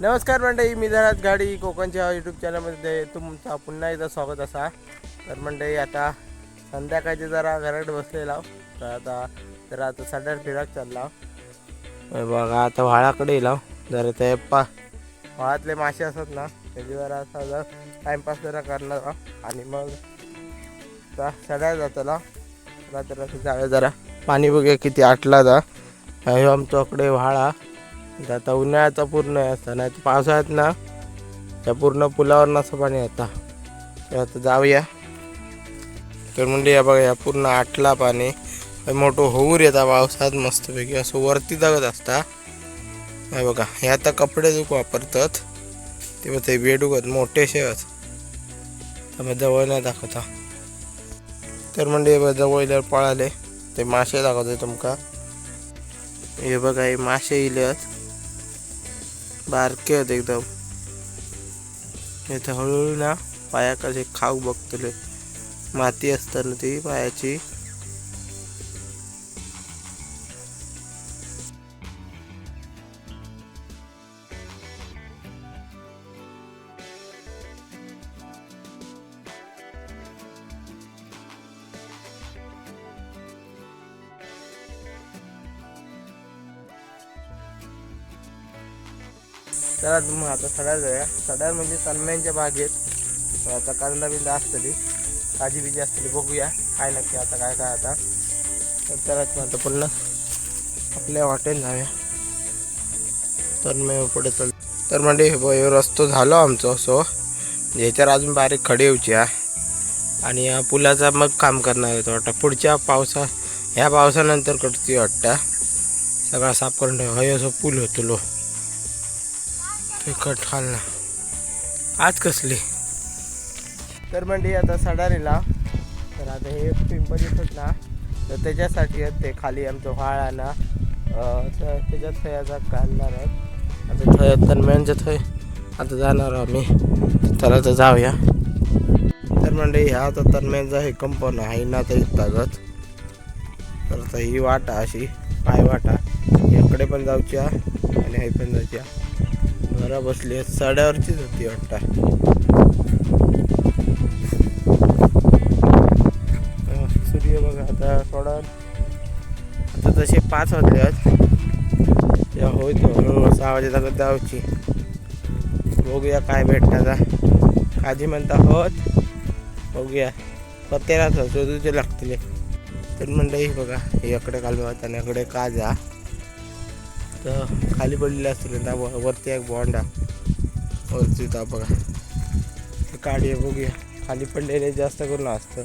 नमस्कार मंडळी मी धनात गाडी कोकणच्या यूट्यूब चॅनलमध्ये तुमचा पुन्हा एकदा स्वागत असा. तर मंडळी आता संध्याकाळचे जरा घरात बसलेला तर आता जरा आता सड्यात फिराक चालला बघा आता व्हाळाकडे येईल जरा ते पा व्हाळातले मासे असतात ना त्याचे जरा असा जरा टाईमपास जरा करणार आणि मग सड्या सड्यात जाताला रात्र असं जरा. पाणी बघूया किती आटला जा. आमच्याकडे व्हाळा. आता उन्हाळ्याचा पूर्ण असता नाही तर पावसाळ्यात ना त्या पूर्ण पुलावर नसं पाणी येतं. तर आता जाऊया. तर म्हणजे या बघा या पूर्ण आटला पाणी. मोठं होऊर येता पावसात मस्तपैकी. असं वरती जगत असता. हे बघा हे आता कपडे दुख वापरतात. ते ते बेडूकत मोठे शेवत त्यामुळे जवळ नाही दाखवता. तर म्हणजे बघा जवळ इल्यावर पळाले. ते मासे दाखवते तुमका. हे बघा हे मासे इल्यात बारके आहेत एकदम. इथं हळूहळू ना पायाकडे खाऊ बघतले माती असताना ती पायाची चला मग आता सडार जाऊया. सडार म्हणजे तन्मयांच्या बागेत. आता कांदा बिंदा असतली. भाजी बिजी असतली. बघूया. काय नक्की आता काय काय आता. तर चलाच मग आता पुन्हा आपल्या वाटेन जाऊया. तन्मय पुढे चल. तर म्हणजे हे बघ, रस्तो झालो आमचो असो. ह्याच्यावर अजून बारीक खडे येऊची आणि या पुलाचा मग काम करणार आहे तो वाटतं. पुढच्या पावसा ह्या पावसानंतर करते वाटतं. सगळा साफ करून ठेवा. हय असं पूल होतो लो. तिखट खाल्ला. आज कसली? तर म्हणजे आता सडारीला. तर आता हे पिंपल येतात ना तर त्याच्यासाठी ते खाली आमचं व्हाळ आला तर त्याच्यात थयाचा घालणार आहेत. आता थंय तन्मयांच्या थंय. आता जाणार आहोत आम्ही. तर तर जाऊया. तर म्हणजे ह्या आता तन्मयांचा हे कंपाऊंड आहे ना ते तागत तर ही वाटा अशी पाय वाटा. याकडे पण जाऊची आहे आणि हे पण जायची घरा बसली आहेत साड्यावरचीच होती वाटतं. सूर्य बघा आता थोडा आता तसे पाच वाजले आज तेव्हा होईल हळूहळू सहा वाजे तक बघूया काय आता. काजी म्हणता होत बघूया. पत्तेराच तुझे लागतील. तर म्हणलं ही बघा हे इकडे घालवत आणि इकडे काजा तर खाली पडलेलं असतील दाबा वरती एक बोंडा. वरती तर बघा. हे काढी बघूया. खाली पडलेले जास्त करून असतं.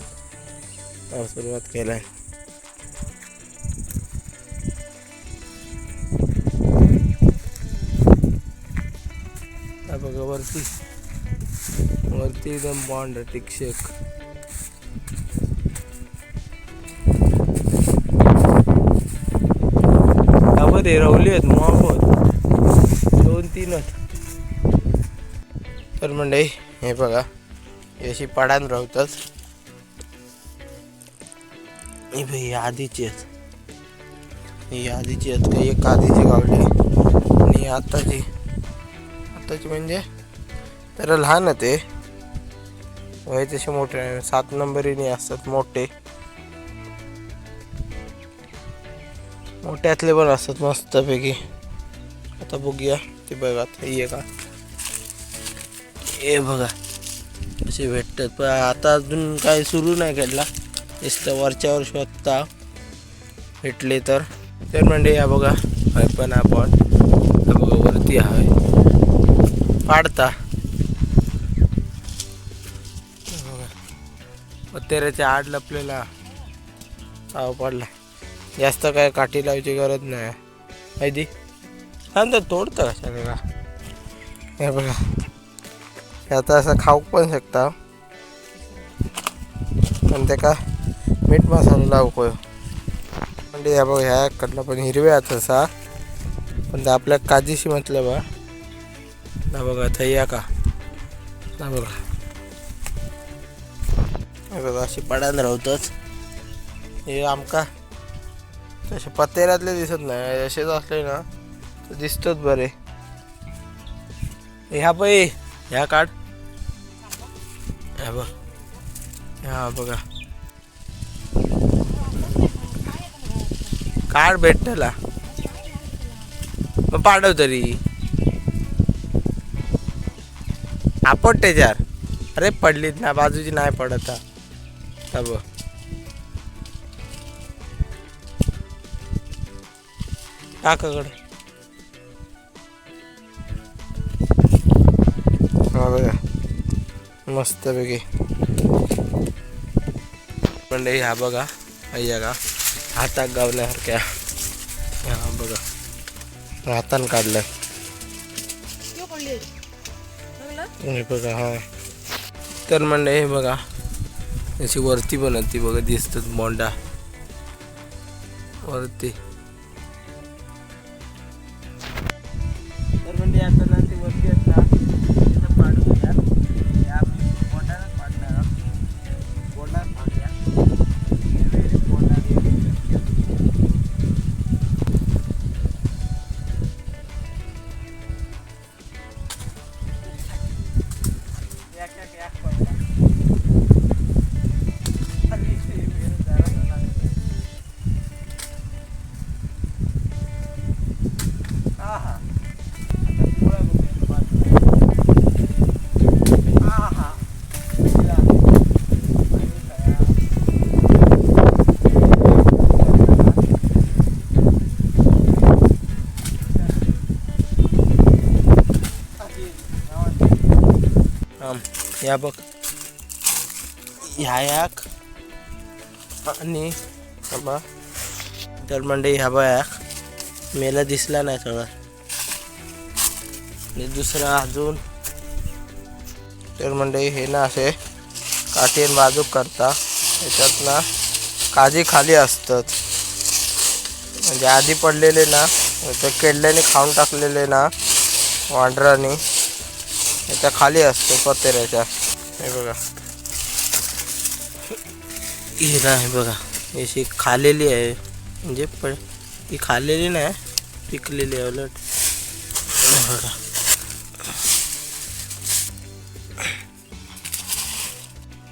सुरुवात केलाय. बघा वरती. वरती एकदम बॉन्ड टिकशेक ते रवले आहेत मोहबत दोन तीनच तर म्हणजे हे बघा अशी पाडान राहतात ही भाई आधीची आहेत. ही आधीची आहेत काही एक आधीची गावली आणि आत्ताची. आत्ताची म्हणजे तर लहान आहे ते. वय तसे मोठे सात नंबरीने असतात मोठे. मोठ्यातले पण असतात मस्तपैकी. आता बघूया ते बघा आता हे का हे बघा असे भेटतात. पण आता अजून काही सुरू नाही केला नुसतं वरच्यावर शोधता भेटले तर. तर म्हणजे या बघा हय पण आपण बघा वरती आहे. पाडता. बघा. पत्तेऱ्याच्या आड लपलेला पाव पडला. जास्त काय काठी लावायची गरज नाही. माहिती? तर तोडतं कशा का हे बघा. आता असं खाऊ पण शकता. पण ते का मीठ मसाला लावू म्हणजे ह्या बघा ह्याकडला पण हिरव्या तसा पण ते आपल्या काजीशी म्हटलं बा. ना बघा थैया का? ना बघा. बघा अशी पडायला राहतच. हे आमका तसे पत्तेऱ्यातले दिसत नाही. असेच असले ना तर दिसतोच बरे. ह्या पै ह्या काढ. ह्या बघ. हा बघा. काढ भेटला मग पाडव तरी. आपट त्याच्यावर अरे पडलीत ना बाजूची नाही पडत बघ. टाकाकडे हा बघा. मस्तपैकी. म्हणजे ह्या बघा. अय्या का? हातात गावल्यासारख्या. ह्या बघा. हातान काढलं. हे बघा हा. तर म्हणजे हे बघा. अशी वरती बनवती बघा दिसतात मोंडा वरती. आम, या बघ. ह्या याक आणि बा बघ. तर म्हणजे ह्या बघ याक. मेला दिसला नाही सगळं. आणि दुसरा अजून. तर म्हणजे हे ना असे काठीन बाजूक करता. त्याच्यात ना काजी खाली असतात. म्हणजे आधी पडलेले ना ते केडल्याने खाऊन टाकलेले ना वांढराने याच्या खाली असतो पत्र्याच्या. हे बघा. हिरा आहे बघा. अशी खालेली आहे. म्हणजे पण ती खाल्लेली नाही पिकलेली आहे उलट. बघा.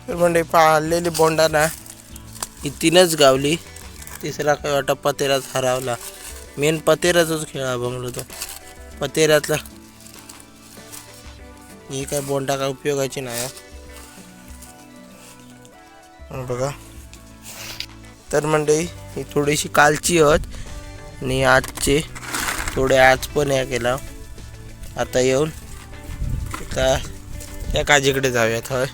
तर म्हणजे पाळलेली बोंडा ना ही तीनच गावली. तिसरा काय वाटतं पतेराच हरावला. मेन पतेराचाच खेळ बंगलो तो. पतेरातला ही काय बोंडा काय उपयोगाची नाही बघा. तर म्हणजे ही थोडीशी कालची हत आणि आजचे थोडे आज पण या केला. आता येऊन का त्या काजीकडे जाऊयात हय.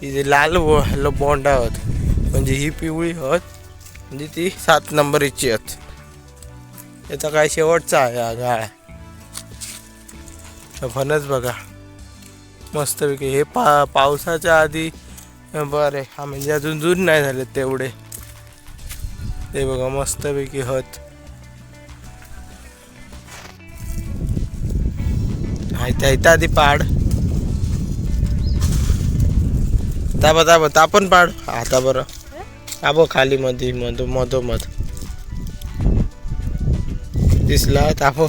ती लाल बो लो बोंडा हत म्हणजे ही पिवळी हत म्हणजे ती सात नंबरीची हत. याचा काय शेवटचा आहे हा गाळा. फणस बघा. मस्तपैकी हे पा पावसाच्या आधी बरे. हा म्हणजे अजून जून नाही झाले तेवढे. ते बघा मस्तपैकी हत. हायता आधी पाड. ताबा ताबा तापण पाड. आता बरं. आबो खाली मध्ये मधो मधोमध. दिसला तापो.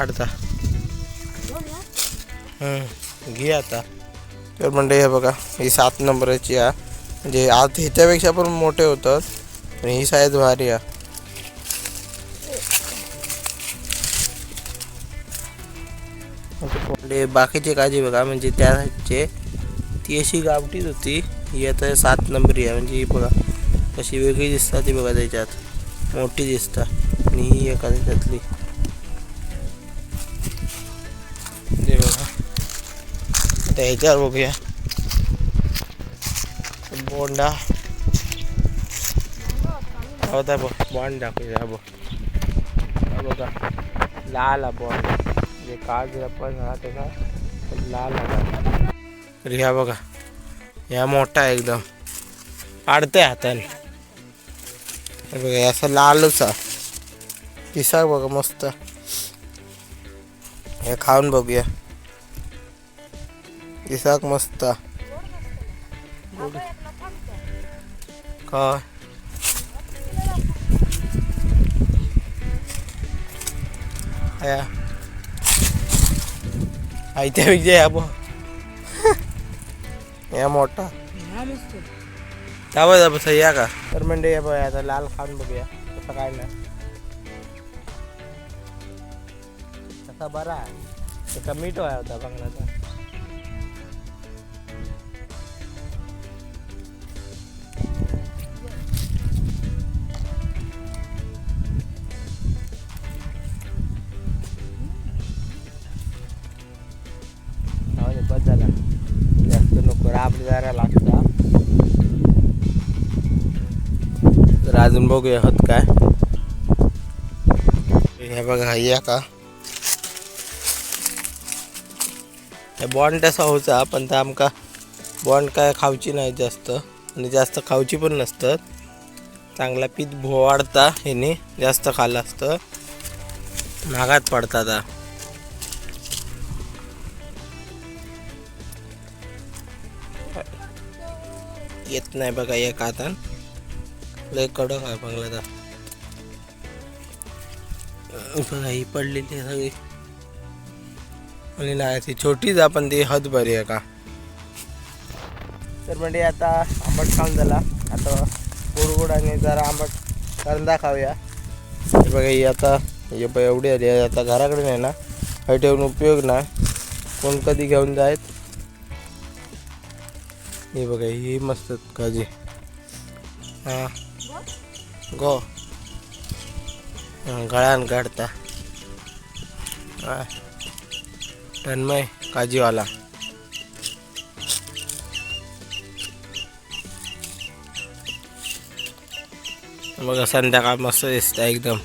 काढता. घे आता. तर म्हणजे हे बघा ही सात नंबरची आ म्हणजे आत ह्याच्यापेक्षा पण मोठे होतात. पण ही साईज भारी आहे. म्हणजे बाकीचे काजी बघा. म्हणजे त्याचे ती अशी गावठीच होती. ही आता सात नंबरी आहे. म्हणजे ही बघा कशी वेगळी दिसतात ती बघा त्याच्यात. मोठी दिसतात आणि ही एका त्याच्यातली आता ह्याच्यावर बघूया. बोंडा. होता बघ बॉन्ड दाखवूया बघ. बघा लाल हा बॉन्ड म्हणजे काज पण हा त्याचा लाल तर ह्या बघा ह्या मोठा आहे एकदम. आडतंय हाताने. बघा असं लालच आहे. पिसा बघा मस्त. हे खाऊन बघूया. इसाक मस्त. काय? आया. आयत्या विजय या बो या मोठा. दाबा जाबा सही का? तर म्हणजे या बघा आता लाल खान बघूया. कसा काय नाही. कसा बरा आहे. त्याचा मीठ होता बंगलाचा अजून बघूया होत काय. हे बघा या का हे बॉन्ड तसा होता पण ते आमका बॉन्ड काय खावची नाही जास्त. आणि जास्त खावची पण नसतात चांगला पीत भोवाडता ह्याने जास्त खाल्लं असतं. महागात पडतात आता. येत नाही बघा एक हातान लय कडक आहे बंगल्याचा. बघा ही पडलेली आहे सगळी. आणि नाही ती छोटीच आपण ती हद बरी आहे का? तर म्हणजे आता आंबट खाऊन झाला. आता गोड आणि जरा आंबट कांदा खाऊया हे बघा ही आता हे बघा एवढी आली आहे. आता घराकडे नाही ना हे ठेवून उपयोग नाही. कोण कधी घेऊन जायत हे बघा ही मस्त काजी हां. गो. गळ्यान काढता तन्मय काजीवाला. बघा संध्याकाळ मस्त दिसतं एकदम.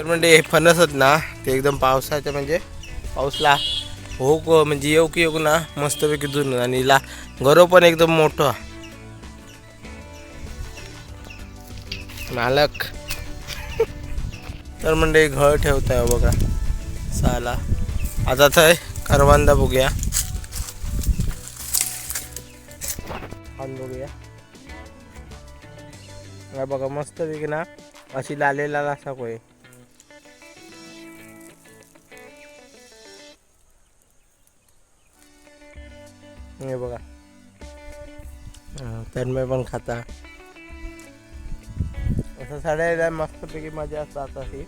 तर म्हणजे हे फणस आहेत ना ते एकदम पावसाचं म्हणजे पाऊसला हो म्हणजे येऊ की येऊ ना मस्तपैकी जुन आणि ला गरो पण एकदम मोठं. मालक. तर म्हणजे घर ठेवताय बघा साला. आता तर करवांदा बघूया. बघूया. बघा बघा मस्तपैकी ना अशी लालेला असा कोय हे बघा. तन्मय पण खाता. असं साड्या मस्तपैकी मजा असतात आता ही.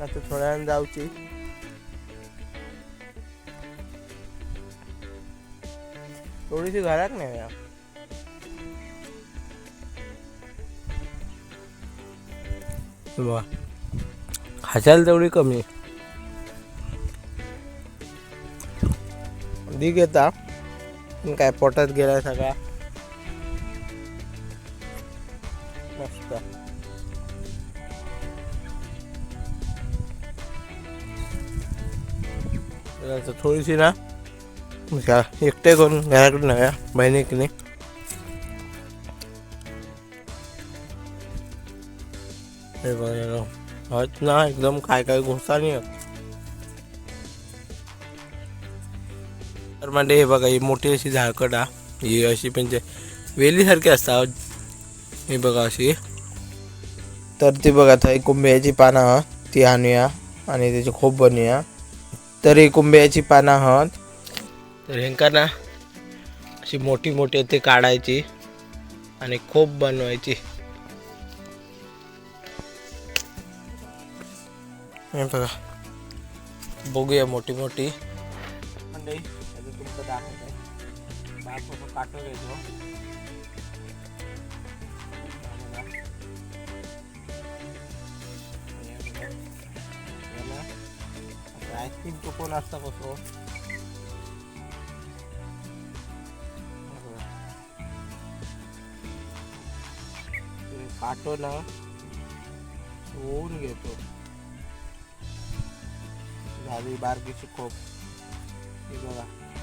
आता थोड्या वेळ जाऊची. थोडीशी घरात नाही या बघा खाशाल तेवढी कमी. दी घेता. पण काय पोटात गेलाय सगळा. मस्त. थोडीशी ना एकटे करून घराकडे नव्या बहिणीकडे हे बघा ना एकदम काय काय घोसा नाही तर म्हणजे हे बघा ही मोठी अशी झाडकड ही अशी म्हणजे वेलीसारखी असतात ही बघा अशी. तर ती बघा थंय कुंभ्याची पानं आहात ती आणूया आणि त्याची खोप बनूया तर ही कुंभ्याची पानं आहात तर हेंका ना अशी मोठी मोठी ती काढायची आणि खोप बनवायची. हे बघा. बघूया मोठी मोठी. मंडई तुमचं दाखवत आहे दाखवतो काटो घ्यायचो आईस्क्रीम तो कोण असता कसो काटो ना होऊन घेतो. झाली बारकीची खोप. हे बघा.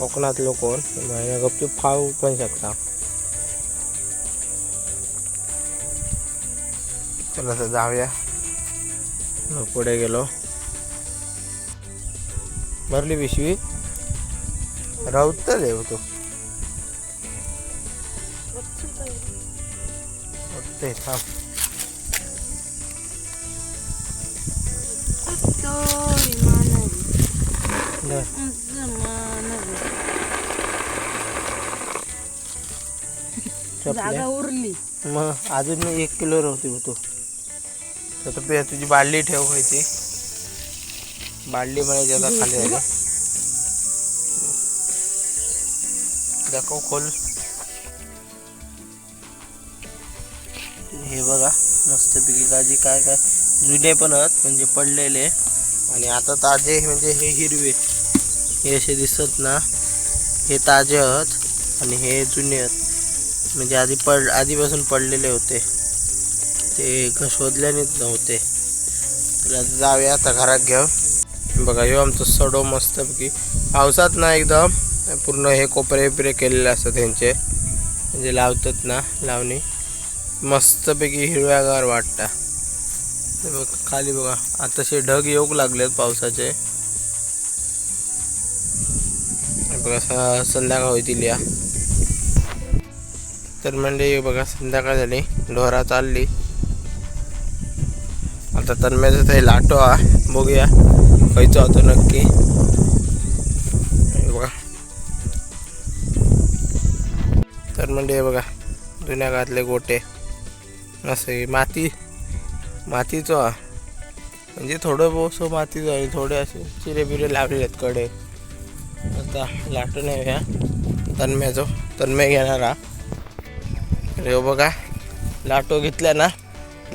कोकणातलो कोण गपचूप खाऊ पण शकता. चला तर जाऊया. मग पुढे गेलो. भरली पिशवी. राहत तर देव तू. ते थांब. जागा. उरली. मग अजून एक किलो राहते तू तर तू पे- तुझी बादली ठेव व्हायची बादली म्हणायची आता खाली झाली दाखव खोल. हे बघा मस्तपैकी काजी काय काय जुने पण आहेत म्हणजे पडलेले. आणि आता ताजे म्हणजे हे हिरवे. हे असे दिसत ना. हे ताजे आहेत आणि हे जुने आहेत. म्हणजे आधी पड आधीपासून पडलेले होते. ते ग- शोधल्यानेच नव्हते. तर आता जाऊया आता घरात घ्या बघा ह्यो आमचं सडो मस्तपैकी. पावसात ना एकदम पूर्ण हे कोपरे बिपरे केलेले असतात त्यांचे म्हणजे लावतात ना लावणी. मस्तपैकी हिरव्यागार वाटता. बघ खाली बघा. आताशे ढग येऊक लागलेत पावसाचे. बघा संध्याकाळ होईल या. तर म्हणजे बघा संध्याकाळ झाली. ढोरा चालली. आता तन्म्याचं ते लाटो हा बघूया. खयचो होतो नक्की. बघा. तर म्हणजे बघा जुन्या काळातले गोटे. असे माती मातीचो हा. म्हणजे थोडं बोस मातीचो आहे थोडे असे चिरे बिरे लावलेले आहेत कडे. आता लाटून येऊया. तन्म्याचो. तन्मे घेणार हा. रे हो बघा लाटो घेतल्या ना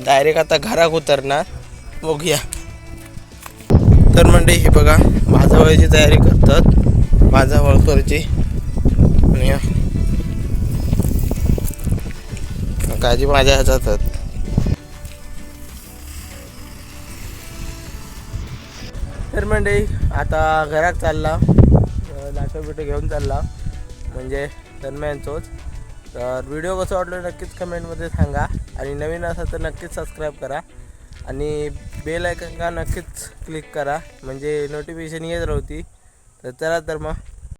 डायरेक्ट आता घरात उतरणार. बघूया. तर म्हणजे हे बघा भाजा तयारी करतात. भाजा वळतोरची आणि या. काळजी माझ्या ह्याच्यात तर म्हणजे आता घरात चालला. लाटो बिटो घेऊन चालला. म्हणजे तन्मयांचोच. तर व्हिडिओ कसं वाटलं नक्कीच कमेंटमध्ये सांगा. आणि नवीन असाल तर नक्कीच सबस्क्राईब करा. आणि बेल आयकन का नक्कीच क्लिक करा. म्हणजे नोटिफिकेशन येत राहती तर चला तर मग.